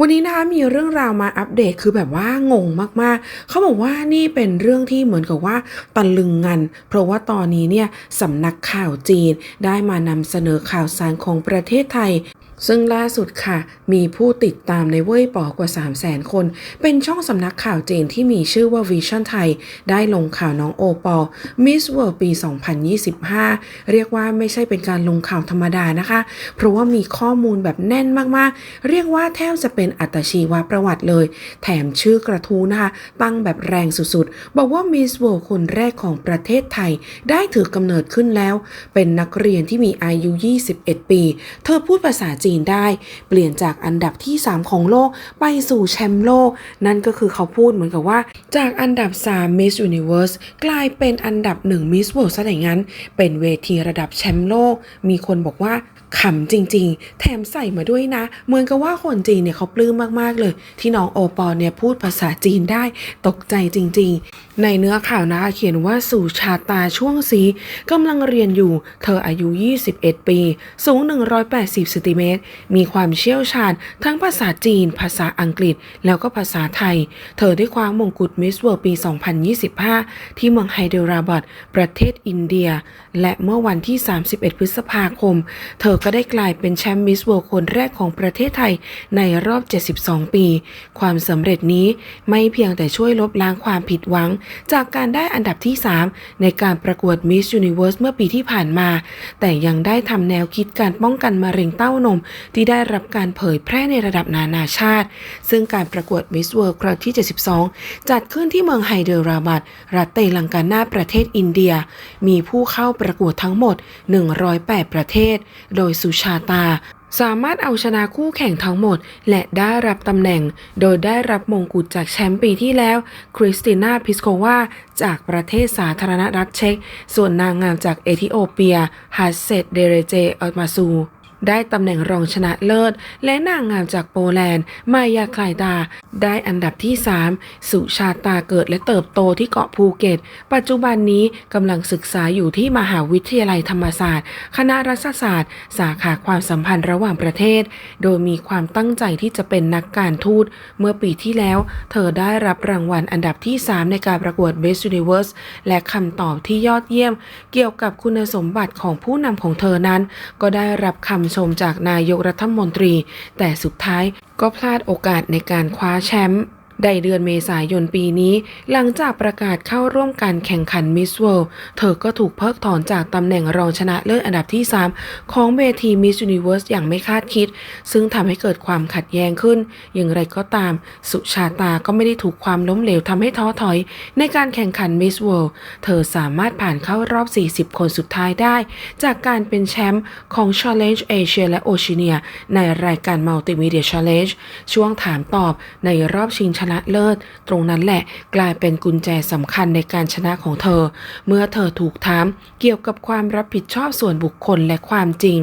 วันนี้นะคะมีเรื่องราวมาอัปเดตคือแบบว่างงมากๆ เขาบอกว่านี่เป็นเรื่องที่เหมือนกับว่าตะลึงงัน เพราะว่าตอนนี้เนี่ยสำนักข่าวจีนได้มานำเสนอข่าวสารของประเทศไทย ซึ่งล่าสุดค่ะ มีผู้ติดตามในเว่ยป๋อกว่า 3 0 0แสนคน เป็นช่องสำนักข่าวจีนที่มีชื่อว่า Vision ไทย ได้ลงข่าวน้องโอปอล Miss World ปี 2025 เรียกว่าไม่ใช่เป็นการลงข่าวธรรมดานะคะ เพราะว่ามีข้อมูลแบบแน่นมากๆ เรียกว่าแทบจะเป็นอัตชีวประวัติเลย แถมชื่อกระทู้นะคะ ตั้งแบบแรงสุดๆ บอกว่า Miss World คนแรกของประเทศไทย ได้ถือกำเนิดขึ้นแล้ว เป็นนักเรียนที่มีอายุ 21 ปี เธอพูดภาษาจีนได้ เปลี่ยนจากอันดับที่ 3 ของโลกไปสู่แชมป์โลก นั่นก็คือเขาพูดเหมือนกับว่า จากอันดับ 3 Miss Universe กลายเป็นอันดับ 1 Miss World ซะอย่างนั้น เป็นเวทีระดับแชมป์โลก มีคนบอกว่า ขำจริงๆ แถมใส่มาด้วยนะ เหมือนกับว่าคนจีนเนี่ยเขาปลื้มมากๆเลย ที่น้องโอปอลเนี่ยพูดภาษาจีนได้ตกใจจริงๆ ในเนื้อข่าวนะคะเขียนว่าสู่ชาตาช่วงสีกำลังเรียนอยู่ เธออายุ 21 ปี สูง 180ซนติเมตร มีความเชี่ยวชาญทั้งภาษาจีน ภาษาอังกฤษ แล้วก็ภาษาไทย เธอได้คว้ามงกุฎมิสเวิร์ปี 2025 ที่เมืองไฮเดราบัดประเทศอินเดีย และเมื่อวันที่ 31 พฤษภาคม เธอก็ได้กลายเป็นแชมป์มิสเวิร์คนแรกของประเทศไทยในรอบ 72 ปี ความสำเร็จนี้ไม่เพียงแต่ช่วยลบล้างความผิดหวัง จากการได้อันดับที่ 3 ในการประกวด Miss Universe เมื่อปีที่ผ่านมา แต่ยังได้ทำแนวคิดการป้องกันมะเร็งเต้านม ที่ได้รับการเผยแพร่ในระดับนานาชาติ ซึ่งการประกวด Miss World ครั้งที่ 72 จัดขึ้นที่เมืองไฮเดอราบัดรัฐเตลังกานาประเทศอินเดีย มีผู้เข้าประกวดทั้งหมด 108 ประเทศ โดยสุชาตา สามารถเอาชนะคู่แข่งทั้งหมด และได้รับตำแหน่ง โดยได้รับมงกุฎจากแชมป์ปีที่แล้ว คริสติน่าพิสโควาจากประเทศสาธารณรัฐเช็ก ส่วนนางงามจากเอธิโอเปียฮัสเซตเดเรเจออมาซู ได้ตำแหน่งรองชนะเลิศ และนางงามจากโปแลนด์ มายาคลายดาได้อันดับที่ 3 สุชาตาเกิดและเติบโตที่เกาะภูเก็ต ปัจจุบันนี้กำลังศึกษาอยู่ที่มหาวิทยาลัยธรรมศาสตร์ คณะรัฐศาสตร์ สาขาความสัมพันธ์ระหว่างประเทศ โดยมีความตั้งใจที่จะเป็นนักการทูต เมื่อปีที่แล้ว เธอได้รับรางวัลอันดับที่ 3 ในการประกวด Best Universe และคำตอบที่ยอดเยี่ยม เกี่ยวกับคุณสมบัติของผู้นำของเธอนั้น ก็ได้รับคำชมจากนายกรัฐมนตรี แต่สุดท้ายก็พลาดโอกาสในการคว้าแชมป์ ในเดือนเมษายนปีนี้ หลังจากประกาศเข้าร่วมการแข่งขัน Miss World เธอก็ถูกเพิกถอนจากตำแหน่งรองชนะเลิศอันดับที่ 3 ของเวที Miss Universe อย่างไม่คาดคิด ซึ่งทำให้เกิดความขัดแย้งขึ้น อย่างไรก็ตาม สุชาตาก็ไม่ได้ถูกความล้มเหลวทำให้ท้อถอย ในการแข่งขัน Miss World เธอสามารถผ่านเข้ารอบ 40 คนสุดท้ายได้ จากการเป็นแชมป์ของ Challenge Asia และ Oceania ในรายการ Multimedia Challenge ช่วงถามตอบในรอบชิงชนะเลิศ ตรงนั้นแหละกลายเป็นกุญแจสำคัญในการชนะของเธอ เมื่อเธอถูกถามเกี่ยวกับความรับผิดชอบส่วนบุคคลและความจริง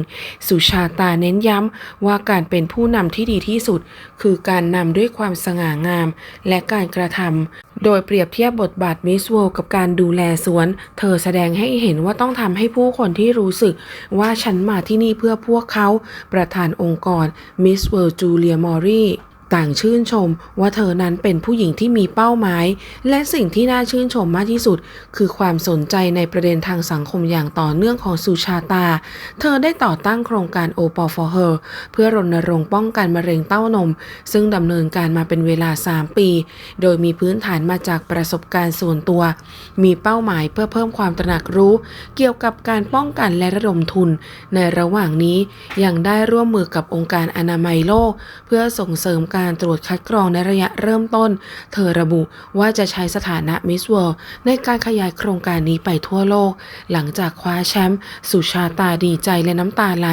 สุชาตาเน้นย้ำว่าการเป็นผู้นำที่ดีที่สุด คือการนำด้วยความสง่างาม และการกระทำโดยเปรียบเทียบบทบาทมิสเวิลกับการดูแลสวน เธอแสดงให้เห็นว่าต้องทำให้ผู้คนที่รู้สึกว่าฉันมาที่นี่เพื่อพวกเขา ประธานองค์กรมิสเวิลจูเลียมอรี ต่างชื่นชมว่าเธอนั้นเป็นผู้หญิงที่มีเป้าหมาย และสิ่งที่น่าชื่นชมมากที่สุด คือความสนใจในประเด็นทางสังคมอย่างต่อเนื่องของสุชาตา เธอได้ต่อตั้งโครงการ o p a for Her เพื่อรณรงค์ป้องกันมะเร็งเต้านม ซึ่งดำเนินการมาเป็นเวลา 3 ปี โดยมีพื้นฐานมาจากประสบการณ์ส่วนตัว มีเป้าหมายเพื่อเพิ่มความตระหนักรู้ เกี่ยวกับการป้องกันและระดมทุน ในระหว่างนี้ยังได้ร่วมมือกับองค์การอนามัยโลก เพื่อส่งเสริมการตรวจคัดกรองในระยะเริ่มต้น เธอระบุว่าจะใช้สถานะมิสเวิลด์ในการขยายโครงการนี้ไปทั่วโลก หลังจากคว้าแชมป์สุชาตาดีใจและน้ำตาไหล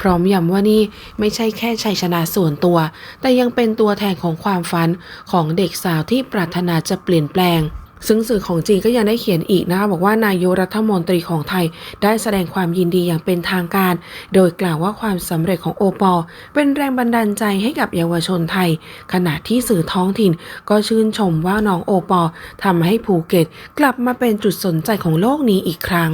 พร้อมย้ำว่านี่ไม่ใช่แค่ชัยชนะส่วนตัว แต่ยังเป็นตัวแทนของความฝันของเด็กสาวที่ปรารถนาจะเปลี่ยนแปลง ซึ่งสื่อของจีนก็ยังได้เขียนอีกนะคะบอกว่านายกรัฐมนตรีของไทย ได้แสดงความยินดีอย่างเป็นทางการ โดยกล่าวว่าความสำเร็จของโอปอลเป็นแรงบันดาลใจให้กับเยาวชนไทย ขณะที่สื่อท้องถิ่น ก็ชื่นชมว่าน้องโอปอลทำให้ภูเก็ต กลับมาเป็นจุดสนใจของโลกนี้อีกครั้ง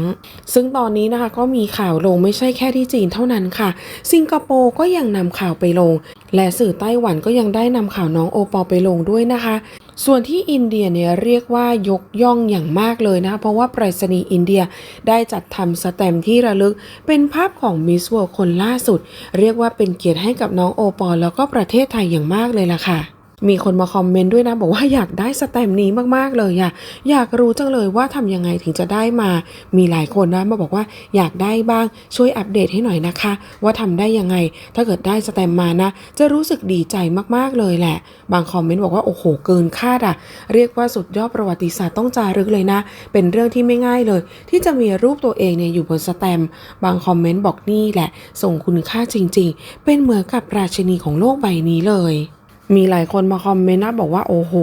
ซึ่งตอนนี้นะคะก็มีข่าวลงไม่ใช่แค่ที่จีนเท่านั้นค่ะ สิงคโปร์ก็ยังนำข่าวไปลง และสื่อไต้หวันก็ยังได้นำข่าวน้องโอปอลไปลงด้วยนะคะ ส่วนที่อินเดียเนี่ยเรียกว่ายกย่องอย่างมากเลยนะคะเพราะว่าไปรษณีย์อินเดียได้จัดทำสแตมที่ระลึก เป็นภาพของมิสเวิร์คนล่าสุด เรียกว่าเป็นเกียรติให้กับน้องโอปอลแล้วก็ประเทศไทยอย่างมากเลยล่ะค่ะ มีคนมาคอมเมนต์ด้วยนะ บอกว่าอยากได้สแตมป์นี้มากๆเลยอะอยากรู้จังเลยว่าทำยังไงถึงจะได้มา มีหลายคนนะมาบอกว่าอยากได้บ้างช่วยอัปเดตให้หน่อยนะคะ ว่าทำได้ยังไง ถ้าเกิดได้สแตมป์มานะ จะรู้สึกดีใจมากๆเลยแหละ บางคอมเมนต์บอกว่าโอ้โหเกินคาดอะเรียกว่าสุดยอดประวัติศาสตร์ต้องจารึกเลยนะ เป็นเรื่องที่ไม่ง่ายเลย ที่จะมีรูปตัวเองเนี่ยอยู่บนสแตมป์บางคอมเมนต์บอกนี่แหละส่งคุณค่าจริง ๆ เป็นเหมือนกับราชินีของโลกใบนี้เลย มีหลายคนมาคอมเมนต์นะบอกว่าโอ้โห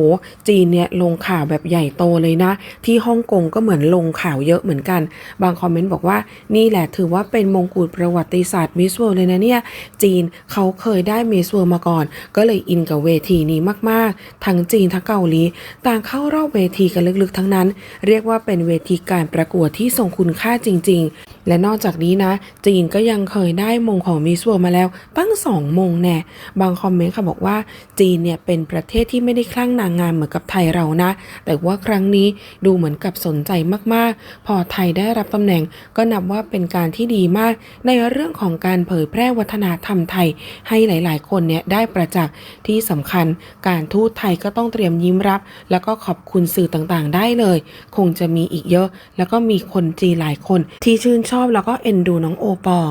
จีนเนี่ยลงข่าวแบบใหญ่โตเลยนะ ที่ฮ่องกงก็เหมือนลงข่าวเยอะเหมือนกัน บางคอมเมนต์บอกว่านี่แหละถือว่าเป็นมงกุฎประวัติศาสตร์มิสเวิลด์เลยนะเนี่ย จีนเขาเคยได้มิสเวิลด์มาก่อน ก็เลยอินกับเวทีนี้มากๆ ทั้งจีนทั้งเกาหลีต่างเข้ารอบเวทีกันลึกๆ ทั้งนั้น เรียกว่าเป็นเวทีการประกวดที่ทรงคุณค่าจริง ๆ และนอกจากนี้นะ จีนก็ยังเคยได้มงของมิสเวิลด์มาแล้วตั้งสองมงแน่บางคอมเมนต์ค่ะบอกว่าจีนเนี่ยเป็นประเทศที่ไม่ได้คลั่งนางงามเหมือนกับไทยเรานะ แต่ว่าครั้งนี้ดูเหมือนกับสนใจมากๆ พอไทยได้รับตำแหน่งก็นับว่าเป็นการที่ดีมาก ในเรื่องของการเผยแพร่วัฒนธรรมไทย ให้หลาย ๆ คนเนี่ยได้ประจักษ์ที่สำคัญ การทูตไทยก็ต้องเตรียมยิ้มรับ แล้วก็ขอบคุณสื่อต่างๆ ได้เลย คงจะมีอีกเยอะ แล้วก็มีคนจีนหลายคน ที่ชื่นชอบแล้วก็เอ็นดูน้องโอปอล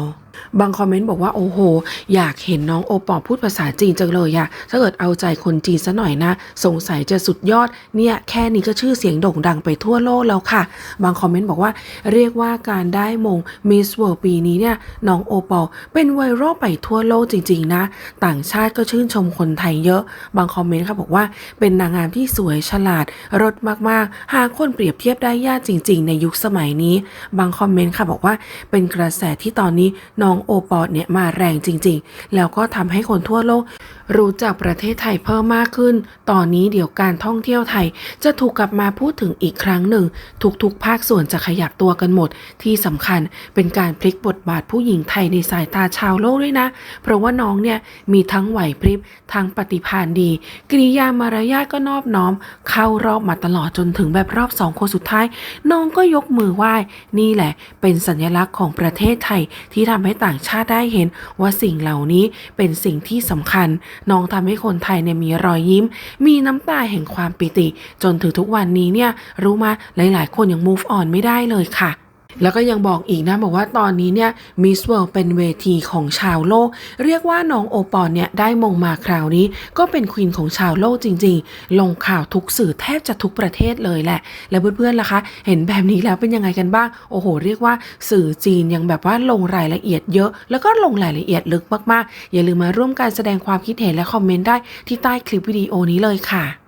บางคอมเมนต์บอกว่าโอ้โห อยากเห็นน้องโอปอพูดภาษาจีนจังเลยอะถ้าเกิดเอาใจคนจีนซะหน่อยนะ สงสัยจะสุดยอด เนี่ยแค่นี้ก็ชื่อเสียงโด่งดังไปทั่วโลกแล้วค่ะ บางคอมเมนต์บอกว่าเรียกว่าการได้มงมิสเวิลด์ปีนี้เนี่ยน้องโอปอเป็นไวรัลไปทั่วโลกจริง ๆ นะ ต่างชาติก็ชื่นชมคนไทยเยอะ บางคอมเมนต์ค่ะบอกว่าเป็นนางงามที่สวยฉลาดรสมากๆ หาคนเปรียบเทียบได้ยากจริง ๆ ในยุคสมัยนี้ บางคอมเมนต์ค่ะบอกว่าเป็นกระแสที่ตอนนี้น้ององโอปอเนี่ยมาแรงจริง ๆ แล้วก็ทำให้คนทั่วโลก รู้จักประเทศไทยเพิ่มมากขึ้น ตอนนี้เดี๋ยวการท่องเที่ยวไทย จะถูกกลับมาพูดถึงอีกครั้งหนึ่ง ทุกๆ ภาคส่วนจะขยับตัวกันหมด ที่สำคัญเป็นการพลิกบทบาทผู้หญิงไทยในสายตาชาวโลกด้วยนะ เพราะว่าน้องเนี่ยมีทั้งไหวพริบทั้งปฏิภาณดีกริยามารยาทก็นอบน้อม เข้ารอบมาตลอดจนถึงแบบรอบสองคนสุดท้าย น้องก็ยกมือไหว้ นี่แหละ เป็นสัญลักษณ์ของประเทศไทยที่ทำให้ต่างชาติได้เห็นว่าสิ่งเหล่านี้เป็นสิ่งที่สำคัญน้องทำให้คนไทยเนี่ยมีรอยยิ้ม มีน้ำตาแห่งความปิติ จนถึงทุกวันนี้เนี่ยรู้มาหลาย ๆ คนยัง move on ไม่ได้เลยค่ะ แล้วก็ยังบอกอีกนะบอกว่าตอนนี้เนี่ยมิสเวิลด์เป็นเวทีของชาวโลก เรียกว่าน้องโอปอลเนี่ยได้มงมาคราวนี้ ก็เป็นควีนของชาวโลกจริง ๆ ลงข่าวทุกสื่อแทบจะทุกประเทศเลยแหละ แล้วเพื่อนๆล่ะคะ เห็นแบบนี้แล้วเป็นยังไงกันบ้าง โอ้โห เรียกว่าสื่อจีนยังแบบว่าลงรายละเอียดเยอะ แล้วก็ลงรายละเอียดลึกมากๆ อย่าลืมมาร่วมการแสดงความคิดเห็นและคอมเมนต์ได้ที่ใต้คลิปวิดีโอนี้เลยค่ะ